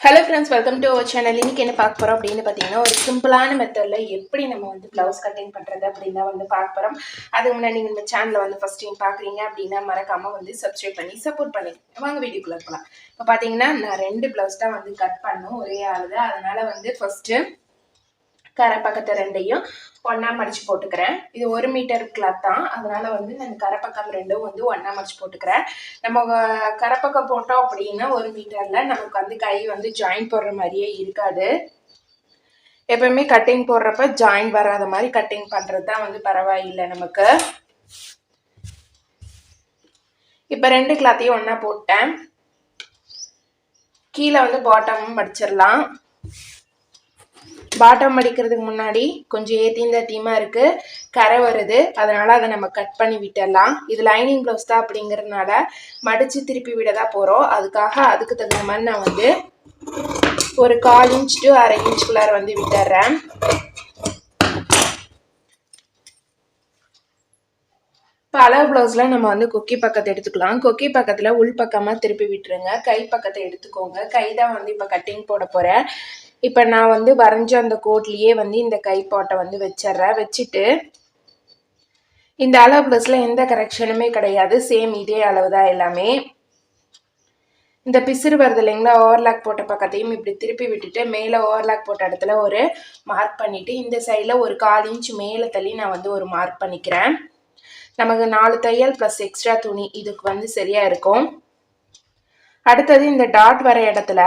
Hello friends welcome to our channel இன்றைக்கி என்ன பார்க்க போகிறோம் அப்படின்னு பார்த்தீங்கன்னா ஒரு சிம்பிளான மெத்தடில் எப்படி நம்ம வந்து ப்ளவுஸ் கட்டிங் பண்ணுறது அப்படின்னு தான் வந்து பார்க்க போகிறோம் அதுக்கு முன்னாடி நீங்கள் நம்ம சேனலில் வந்து ஃபஸ்ட் டைம் பார்க்குறீங்க அப்படின்னா மறக்காமல் வந்து சப்ஸ்கிரைப் பண்ணி சப்போர்ட் பண்ணி. வாங்க வீடியோக்குள்ளே போகலாம் இப்போ பார்த்தீங்கன்னா நான் ரெண்டு ப்ளவுஸ் தான் வந்து கட் பண்ணோம் ஒரே ஆள் தான் அதனால் வந்து ஃபஸ்ட்டு கரை பக்கத்தை ரெண்டையும் ஒன்றா மடிச்சு போட்டுக்கிறேன். இது ஒரு மீட்டர் கிளாத் தான். அதனால வந்து நான் கரை பக்கம் ரெண்டும் வந்து ஒன்றா மடிச்சு போட்டுக்கிறேன். நம்ம கரப்பக்கம் போட்டோம் அப்படின்னா ஒரு மீட்டரில் நமக்கு வந்து கை வந்து ஜாயின் போடுற மாதிரியே இருக்காது. எப்பயுமே கட்டிங் போடுறப்ப ஜாயின் வராத மாதிரி கட்டிங் பண்ணுறது தான் வந்து பரவாயில்லை நமக்கு. இப்போ ரெண்டு கிளாத்தையும் ஒன்றா போட்டேன். கீழே வந்து பாட்டமும் மடிச்சிடலாம். பாட்டம் அடிக்கிறதுக்கு முன்னாடி கொஞ்சம் ஏத்தீந்த தீமாக இருக்குது கரை வருது. அதனால் அதை நம்ம கட் பண்ணி விட்டுடலாம். இது லைனிங் ப்ளவுஸ் தான் அப்படிங்கிறதுனால மடித்து திருப்பி விட தான் போகிறோம் அதுக்காக அதுக்கு தகுந்த மாதிரி நான் வந்து ஒரு கால் இன்ச் டு அரை இன்ச்சுக்குள்ளார வந்து விட்டுறேன். பல ப்ளவுஸில் நம்ம வந்து கொக்கி பக்கத்தை எடுத்துக்கலாம். கொக்கி பக்கத்தில் உள் பக்கமாக திருப்பி விட்டுருங்க. கை பக்கத்தை எடுத்துக்கோங்க. கை தான் வந்து இப்போ கட்டிங் போட போகிறேன் இப்போ நான் வந்து வரைஞ்ச அந்த கோட்லேயே வந்து இந்த கை பாட்டை வந்து வச்சிட்றேன். வச்சுட்டு இந்த அளவு ப்ளஸில் எந்த கரெக்ஷனுமே கிடையாது. சேம் இதே அளவு தான் எல்லாமே. இந்த பிசுறு வருது இல்லைங்களா? ஓவர்லாக் போட்ட பக்கத்தையும் இப்படி திருப்பி விட்டுட்டு மேலே ஓவர்லாக் போட்ட இடத்துல ஒரு மார்க் பண்ணிவிட்டு இந்த சைடில் ஒரு கால் இன்ச் மேலே தள்ளி நான் வந்து ஒரு மார்க் பண்ணிக்கிறேன். நமக்கு நாலு தையல் ப்ளஸ் எக்ஸ்ட்ரா துணி இதுக்கு வந்து சரியாக இருக்கும். அடுத்தது இந்த டாட் வர இடத்துல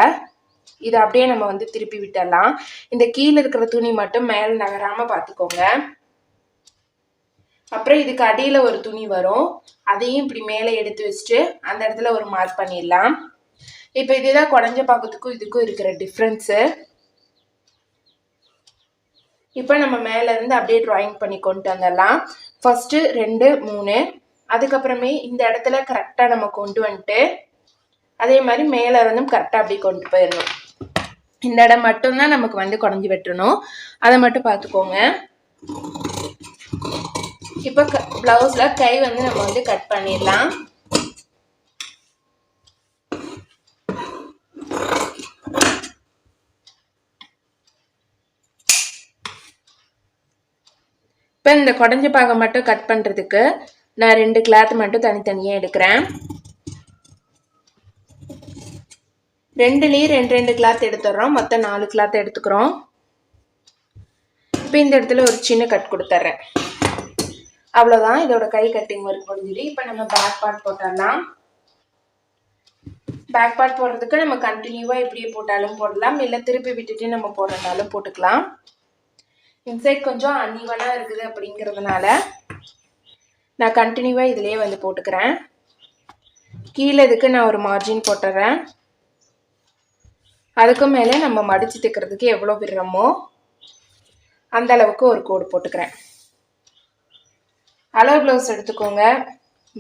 இதை அப்படியே நம்ம வந்து திருப்பி விட்டுடலாம். இந்த கீழே இருக்கிற துணி மட்டும் மேலே நகராமல் பார்த்துக்கோங்க. அப்புறம் இதுக்கு அடியில் ஒரு துணி வரும். அதையும் இப்படி மேலே எடுத்து வச்சுட்டு அந்த இடத்துல ஒரு மார்க் பண்ணிடலாம். இப்போ இதுதான் குடஞ்ச பாக்கத்துக்கும் இதுக்கும் இருக்கிற டிஃப்ரென்ஸு இப்போ நம்ம மேலேருந்து அப்படியே ட்ராயிங் பண்ணி கொண்டு வந்துடலாம். ஃபஸ்ட்டு ரெண்டு மூணு. அதுக்கப்புறமே இந்த இடத்துல கரெக்டாக நம்ம கொண்டு வந்துட்டு அதே மாதிரி மேலே இருந்தும் கரெக்டாக அப்படியே கொண்டு போயிடணும். இந்த இடம் மட்டும்தான் நமக்கு வந்து குடஞ்சி வெட்டணும். அதை மட்டும் பார்த்துக்கோங்க. இப்போ க ப்ளவுஸில் கை வந்து நம்ம வந்து கட் பண்ணிடலாம். இப்போ இந்த குடஞ்ச பாகம் மட்டும் கட் பண்ணுறதுக்கு நான் ரெண்டு கிளாத் மட்டும் தனித்தனியாக எடுக்கிறேன். ரெண்டுலேயும் ரெண்டு ரெண்டு கிளாத் எடுத்துடுறோம். மொத்தம் நாலு கிளாத் எடுத்துக்கிறோம். இப்போ இந்த இடத்துல ஒரு சின்ன கட் கொடுத்துட்றேன். அவ்வளோதான் இதோட கை கட்டிங் ஒர்க் முடிஞ்சிடு இப்போ நம்ம பேக் பார்ட் போட்டுடலாம். பேக் பார்ட் போடுறதுக்கு நம்ம கண்டினியூவாக இப்படியே போட்டாலும் போடலாம். இல்லை திருப்பி விட்டுட்டு நம்ம போடுறதாலும் போட்டுக்கலாம். இன்சைட் கொஞ்சம் அன்இவனாக இருக்குது அப்படிங்கிறதுனால நான் கண்டினியூவாக இதிலே வந்து போட்டுக்கிறேன். கீழே இதுக்கு நான் ஒரு மார்ஜின் போட்டுறேன். அதுக்கு மேலே நம்ம மடித்து தைக்கிறதுக்கு எவ்வளோ விடுறோமோ அந்த அளவுக்கு ஒரு கோடு போட்டுக்கிறேன். அளவு ப்ளவுஸ் எடுத்துக்கோங்க.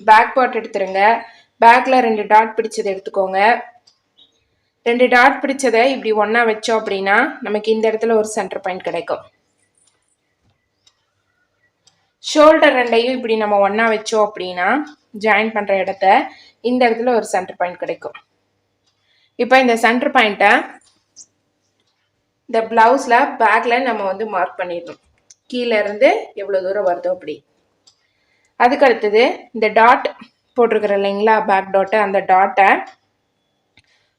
பேக் பார்ட் எடுத்துருங்க. பேக்கில் ரெண்டு டாட் பிடிச்சதை எடுத்துக்கோங்க. ரெண்டு டாட் பிடிச்சதை இப்படி ஒன்றா வச்சோம் அப்படின்னா நமக்கு இந்த இடத்துல ஒரு சென்டர் பாயிண்ட் கிடைக்கும். ஷோல்டர் ரெண்டையும் இப்படி நம்ம ஒன்றா வச்சோம் அப்படின்னா ஜாயின் பண்ணுற இடத்த இந்த இடத்துல ஒரு சென்டர் பாயிண்ட் கிடைக்கும். இப்போ இந்த சென்டர் பாயிண்ட்டை இந்த ப்ளவுஸில் பேக்கில் நம்ம வந்து மார்க் பண்ணிடணும். கீழேருந்து எவ்வளோ தூரம் வருதோ அப்படி. அதுக்கு அடுத்தது இந்த டாட் போட்டிருக்கிற இல்லைங்களா பேக் டாட்டை அந்த டாட்டை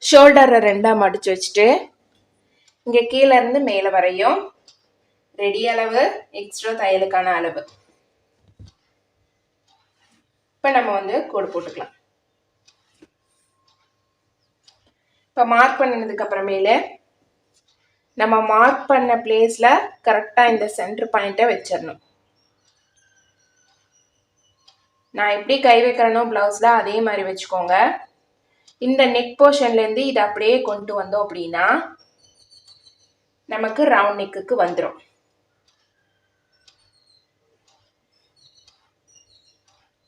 ஷோல்டரை ரெண்டாக மடித்து வச்சுட்டு இங்கே கீழேருந்து மேலே வரையும் ரெடி அளவு எக்ஸ்ட்ரா தையலுக்கான அளவு. இப்போ நம்ம வந்து கோடு போட்டுக்கலாம். இப்போ மார்க் பண்ணினதுக்கு அப்புறமேலு நம்ம மார்க் பண்ண பிளேஸில் கரெக்டாக இந்த சென்டர் பாயிண்ட்டை வச்சிடணும் நான் எப்படி கை வைக்கிறேனோ ப்ளவுஸில் அதே மாதிரி வச்சுக்கோங்க. இந்த நெக் போர்ஷன்லேருந்து இதை அப்படியே கொண்டு வந்தோம் அப்படின்னா நமக்கு ரவுண்ட் நெக்குக்கு வந்துடும்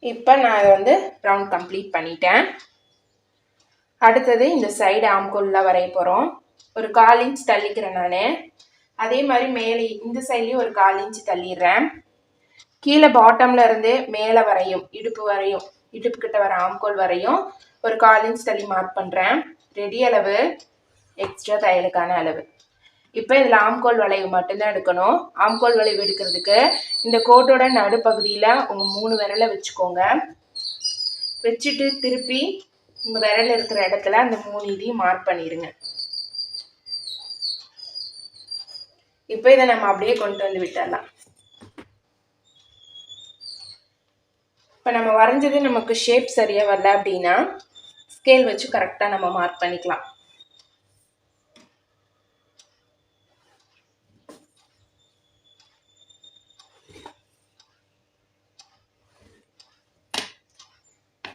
இப்போ நான் அதை வந்து ரவுண்ட் கம்ப்ளீட் பண்ணிட்டேன். அடுத்தது இந்த சைடு ஆம்கோல்ல வரைய போகிறோம் ஒரு கால் இன்ச் தள்ளிக்கிறேன் நான். அதே மாதிரி மேலே இந்த சைட்லேயும் ஒரு கால் இன்ச் தள்ளிடுறேன். கீழே பாட்டம்ல இருந்து மேலே வரையும் இடுப்பு வரையும் இடுப்பு கிட்ட வர ஆம்கோல் வரையும் ஒரு கால் இன்ச் தள்ளி மார்க் பண்ணுறேன் ரெடி அளவு எக்ஸ்ட்ரா தையலுக்கான அளவு. இப்போ இதில் ஆம்கோல் வளைவு மட்டும்தான் எடுக்கணும். ஆம்கோல் வளைவு எடுக்கிறதுக்கு இந்த கோட்டோட நடுப்பகுதியில் உங்கள் மூணு விரலை வச்சுக்கோங்க. வச்சுட்டு திருப்பி உங்கள் விரல் இருக்கிற இடத்துல அந்த மூணு இதையும் மார்க் பண்ணிடுங்க இப்போ இதை நம்ம அப்படியே கொண்டு வந்து விட்டுடலாம் இப்போ நம்ம வரைஞ்சது நமக்கு ஷேப் சரியாக வரல அப்படின்னா ஸ்கேல் வச்சு கரெக்டாக நம்ம மார்க் பண்ணிக்கலாம்.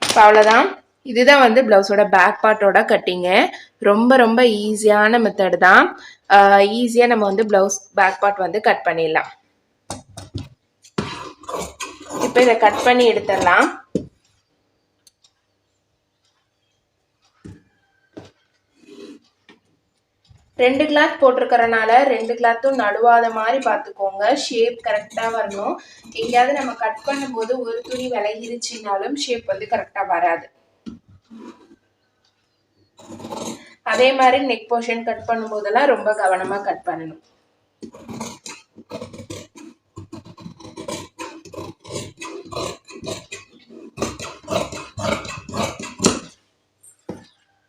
இப்போ அவ்வளோதான் இதுதான் வந்து ப்ளவுஸோட பேக் பார்ட்டோட கட்டிங்கு ரொம்ப ரொம்ப ஈஸியான மெத்தட் தான். ஈஸியாக நம்ம வந்து ப்ளவுஸ் பேக் பார்ட் வந்து கட் பண்ணிடலாம். இப்போ இதை கட் பண்ணி எடுத்துடலாம். ரெண்டு கிளாத் போட்டிருக்கறனால ரெண்டு கிளாத்தும் நடுவாத மாதிரி பார்த்துக்கோங்க. ஷேப் கரெக்டாக வரணும். எங்கேயாவது நம்ம கட் பண்ணும்போது ஒரு துணி விலகிருச்சுனாலும் ஷேப் வந்து கரெக்டாக வராது. அதே மாதிரி நெக் போர்ஷன் கட் பண்ணும்போதெல்லாம் ரொம்ப கவனமாக கட் பண்ணணும்.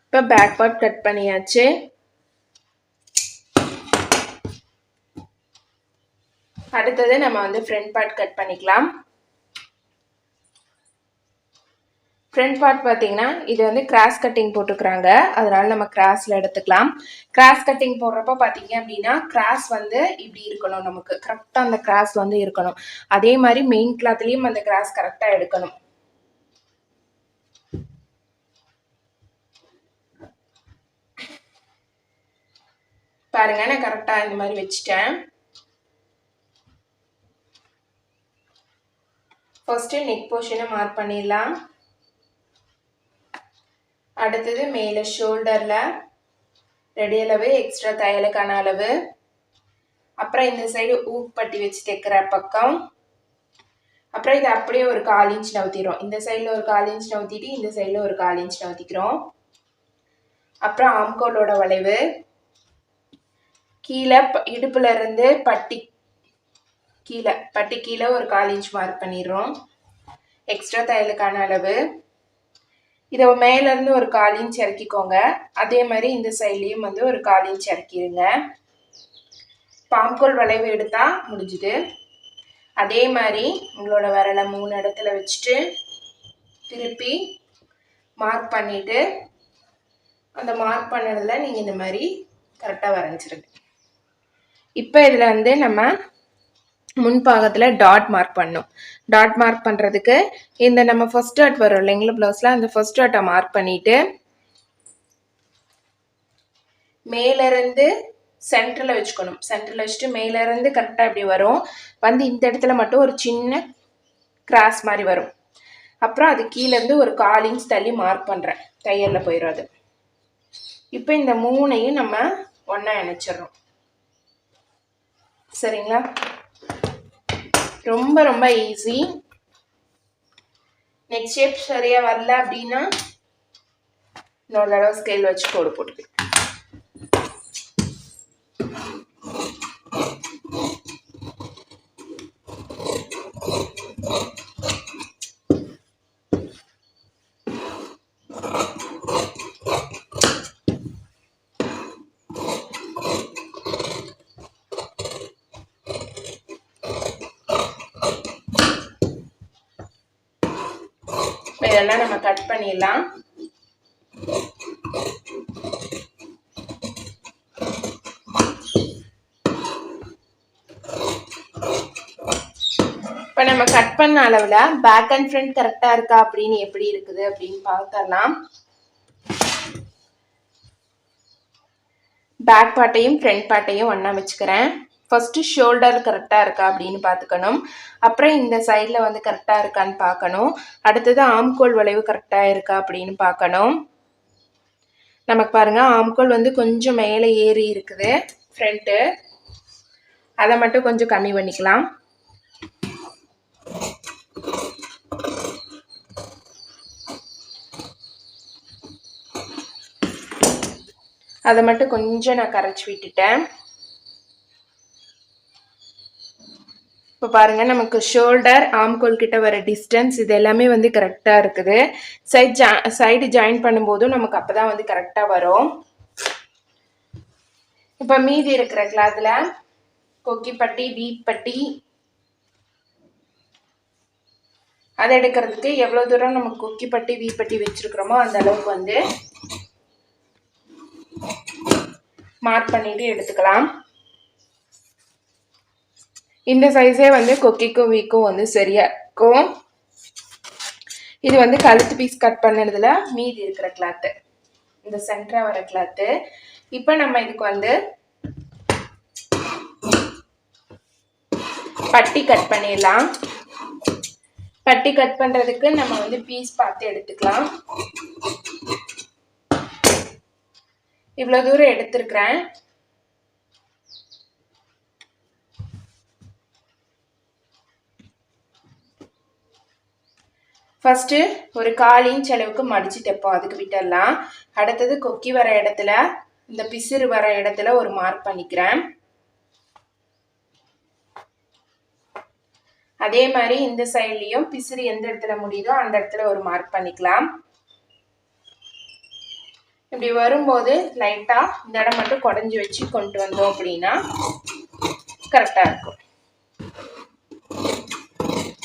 இப்போ பேக் பார்ட் கட் பண்ணியாச்சு. அடுத்தது நம்ம வந்து ஃப்ரண்ட் பார்ட் கட் பண்ணிக்கலாம். ஃப்ரண்ட் பார்ட் பார்த்தீங்கன்னா இது வந்து கிராஸ் கட்டிங் போட்டுக்கிறாங்க. அதனால நம்ம கிராஸில் எடுத்துக்கலாம். கிராஸ் கட்டிங் போடுறப்ப பார்த்தீங்க அப்படின்னா கிராஸ் வந்து இப்படி இருக்கணும் நமக்கு. கரெக்டாக அந்த கிராஸ் வந்து இருக்கணும். அதே மாதிரி மெயின் கிளாத்லேயும் அந்த கிராஸ் கரெக்டாக எடுக்கணும். பாருங்க நான் கரெக்டாக இந்த மாதிரி வச்சுட்டேன். ஃபர்ஸ்ட்டு நெக் போர்ஷனை மார்க் பண்ணிடலாம். அடுத்தது மேலே ஷோல்டரில் ரெடி அளவு எக்ஸ்ட்ரா தையலுக்கான அளவு. அப்புறம் இந்த சைடு ஊப்பட்டி வச்சு தைக்கிற பக்கம். அப்புறம் இது அப்படியே ஒரு கால் இன்ச் நவுத்திடுறோம். இந்த சைடில் ஒரு கால் இன்ச் நவுத்திட்டு இந்த சைடில் ஒரு கால் இன்ச் நவுத்திக்கிறோம். அப்புறம் ஆம்கோலோட வளைவு. கீழே இடுப்புல இருந்து பட்டி கீழே பட்டி கீழே ஒரு கால் இன்ச் மார்க் பண்ணிடுறோம். எக்ஸ்ட்ரா தையலுக்கான அளவு. இதை மேலேருந்து ஒரு கால் இன்ச் இறக்கிக்கோங்க அதே மாதிரி இந்த சைட்லேயும் வந்து ஒரு கால் இன்ச் இறக்கிடுங்க பாம்கோல் வளைவு எடுத்தால் முடிஞ்சுது. அதே மாதிரி உங்களோட விரலை மூணு இடத்துல வச்சுட்டு திருப்பி மார்க் பண்ணிவிட்டு அந்த மார்க் பண்ணதில் நீங்கள் இந்த மாதிரி கரெக்டாக வரைஞ்சிருங்க. இப்போ இதில் வந்து நம்ம முன்பாகத்தில் டாட் மார்க் பண்ணும். டாட் மார்க் பண்ணுறதுக்கு இந்த நம்ம ஃபர்ஸ்ட் டாட் வரும் இல்லைங்களா ப்ளவுஸில் அந்த ஃபஸ்ட் டாட்டை மார்க் பண்ணிவிட்டு மேலேருந்து சென்டரில் வச்சுக்கணும். சென்டரில் வச்சுட்டு மேலேருந்து கரெக்டாக இப்படி வரும்? வந்து இந்த இடத்துல மட்டும் ஒரு சின்ன கிராஸ் மாதிரி வரும். அப்புறம் அது கீழேருந்து ஒரு கால் இன்ச் தள்ளி மார்க் பண்ணுறேன் தையலில் போயிடும் அது. இப்போ இந்த மூணையும் நம்ம ஒன்றா இணைச்சிடுறோம். சரிங்களா? ரொம்ப ரொம்ப ஈஸி நெக்ஸ்ட் ஷேப் சரியாக வரல அப்படின்னா இன்னொரு தடவை ஸ்கேல் வச்சு கோடு போட்டுக்கு இதெல்லாம் நம்ம கட் பண்ணிடலாம். இப்போ நம்ம கட் பண்ண அளவில் பேக் அண்ட் ஃப்ரண்ட் கரெக்டாக இருக்கா அப்படின்னு எப்படி இருக்குது அப்படின்னு பார்த்துடலாம். பேக் பார்ட்டையும் ஃப்ரண்ட் பார்ட்டையும் ஒன்றா வச்சுக்கிறேன். ஃபஸ்ட்டு ஷோல்டர் கரெக்டாக இருக்கா அப்படின்னு பார்த்துக்கணும். அப்புறம் இந்த சைடில் வந்து கரெக்டாக இருக்கான்னு பார்க்கணும். அடுத்தது ஆம்கோல் வளைவு கரெக்டாக இருக்கா அப்படின்னு பார்க்கணும். நமக்கு பாருங்கள் ஆம்கோல் வந்து கொஞ்சம் மேலே ஏறி இருக்குது ஃப்ரண்ட்டு அதை மட்டும் கொஞ்சம் கம்மி பண்ணிக்கலாம். அதை மட்டும் கொஞ்சம் நான் கரைச்சி விட்டுட்டேன். இப்போ பாருங்க நமக்கு ஷோல்டர் ஆம்கோல் கிட்ட வர டிஸ்டன்ஸ் இது எல்லாமே வந்து கரெக்டாக இருக்குது. சைட் ஜா சைடு ஜாயின் பண்ணும்போதும் நமக்கு அப்போ தான் வந்து கரெக்டாக வரும். இப்போ மீதி இருக்கிற கிளாத்தில் கொக்கிப்பட்டி வீப்பட்டி அதை எடுக்கிறதுக்கு எவ்வளோ தூரம் நம்ம கொக்கிப்பட்டி வீப்பட்டி வச்சுருக்கிறோமோ அந்த அளவுக்கு வந்து மார்க் பண்ணிட்டு எடுத்துக்கலாம். இந்த சைஸே வந்து கொக்கிக்கும் வீக்கும் வந்து சரியா இருக்கும். இது வந்து கழுத்து பீஸ் கட் பண்ணதுல மீதி இருக்கிற கிளாத்து இந்த சென்டராக வர கிளாத்து இப்போ நம்ம இதுக்கு வந்து பட்டி கட் பண்ணிடலாம். பட்டி கட் பண்ணுறதுக்கு நம்ம வந்து பீஸ் பார்த்து எடுத்துக்கலாம். இவ்வளோ தூரம் எடுத்திருக்கிறேன். ஃபஸ்ட்டு ஒரு கால் இன்ச் அளவுக்கு மடித்து தைப்போம் அதுக்கு விட்டுடலாம் அடுத்தது கொக்கி வர இடத்துல இந்த பிசிறு வர இடத்துல ஒரு மார்க் பண்ணிக்கிறேன். அதே மாதிரி இந்த சைட்லேயும் பிசிறு எந்த இடத்துல முடியுதோ அந்த இடத்துல ஒரு மார்க் பண்ணிக்கலாம். இப்படி வரும்போது லைட்டாக இந்த இடம் மட்டும் குடஞ்சி வச்சு கொண்டு வந்தோம் அப்படின்னா கரெக்டாக இருக்கும்.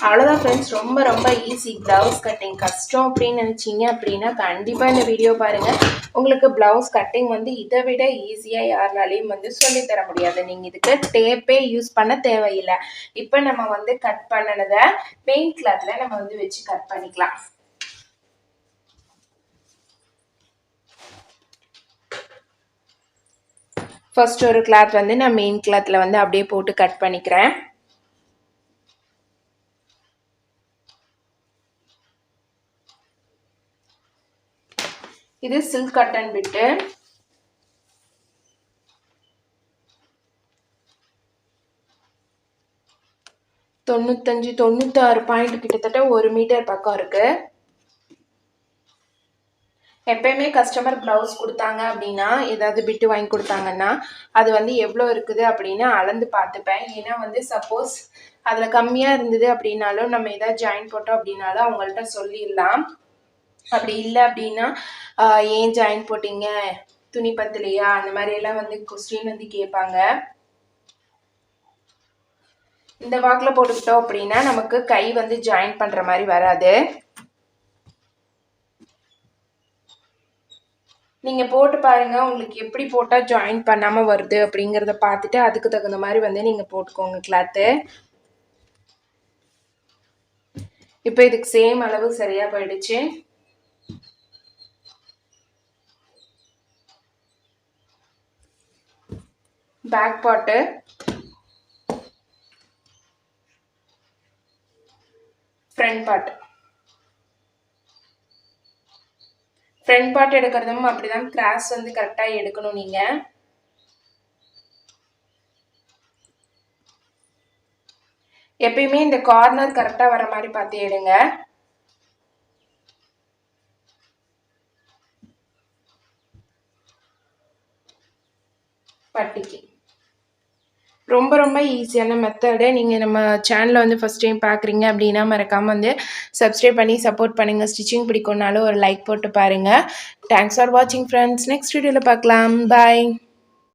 அவ்வளோதான் ஃப்ரெண்ட்ஸ் ரொம்ப ரொம்ப ஈஸி ப்ளவுஸ் கட்டிங் கஷ்டம் அப்படின்னு நினச்சிங்க அப்படின்னா கண்டிப்பாக இந்த வீடியோ பாருங்கள் உங்களுக்கு ப்ளவுஸ் கட்டிங் வந்து இதை விட ஈஸியாக யாருனாலையும் வந்து சொல்லித்தர முடியாது. நீங்கள் இதுக்கு டேப்பே யூஸ் பண்ண தேவையில்லை. இப்போ நம்ம வந்து கட் பண்ணினதை பெயிண்ட் கிளாத்தில் நம்ம வந்து வச்சு கட் பண்ணிக்கலாம். ஃபர்ஸ்ட் ஒரு கிளாத் வந்து நான் மெயின் கிளாத்தில் வந்து அப்படியே போட்டு கட் பண்ணிக்கிறேன். இது சில்க் கட்டன் பிட்டு தொண்ணூத்தஞ்சு தொண்ணூத்தாறு பாயிண்ட் கிட்டத்தட்ட ஒரு மீட்டர் பக்கம் இருக்கு. எப்பயுமே கஸ்டமர் ப்ளவுஸ் கொடுத்தாங்க அப்படின்னா ஏதாவது பிட்டு வாங்கி கொடுத்தாங்கன்னா அது வந்து எவ்வளோ இருக்குது அப்படின்னு அளந்து பார்த்துப்பேன். ஏன்னா வந்து சப்போஸ் அதில் கம்மியாக இருந்தது அப்படின்னாலும் நம்ம ஏதாவது ஜாயின் போட்டோம் அப்படின்னாலும் அவங்கள்ட்ட சொல்லிடலாம். அப்படி இல்லை அப்படின்னா ஏன் ஜாயின் போட்டீங்க? துணி பத்தலையா? அந்த மாதிரி எல்லாம் வந்து கொஸ்டின் வந்து கேட்பாங்க. இந்த வாக்கில் போட்டுக்கிட்டோம் அப்படின்னா நமக்கு கை வந்து ஜாயின் பண்ணுற மாதிரி வராது. நீங்கள் போட்டு பாருங்கள் உங்களுக்கு எப்படி போட்டால் ஜாயின் பண்ணாமல் வருது அப்படிங்கிறத பார்த்துட்டு அதுக்கு தகுந்த மாதிரி வந்து நீங்கள் போட்டுக்கோங்க கிளாத்து இப்போ இதுக்கு சேம் அளவு சரியாக போயிடுச்சு. பேக் பாட்டு ஃப்ரண்ட் பாட்டு ஃப்ரண்ட் பார்ட் எடுக்கிறதும் அப்படிதான் கிராஸ் வந்து கரெக்டாக எடுக்கணும் நீங்கள் எப்பயுமே இந்த கார்னர் கரெக்டாக வர மாதிரி பார்த்து எடுங்க. பட்டிக்கு. ரொம்ப ரொம்ப ஈஸியான மெத்தடு நீங்கள் நம்ம சேனலை வந்து ஃபஸ்ட் டைம் பார்க்குறீங்க அப்படின்னா மறக்காமல் வந்து சப்ஸ்கிரைப் பண்ணி சப்போர்ட் பண்ணுங்கள் ஸ்டிச்சிங் பிடிக்கும்னாலும் ஒரு லைக் போட்டு பாருங்கள் தேங்க்ஸ் ஃபார் வாட்சிங் ஃப்ரெண்ட்ஸ் நெக்ஸ்ட் வீடியோவில் பார்க்கலாம். பாய்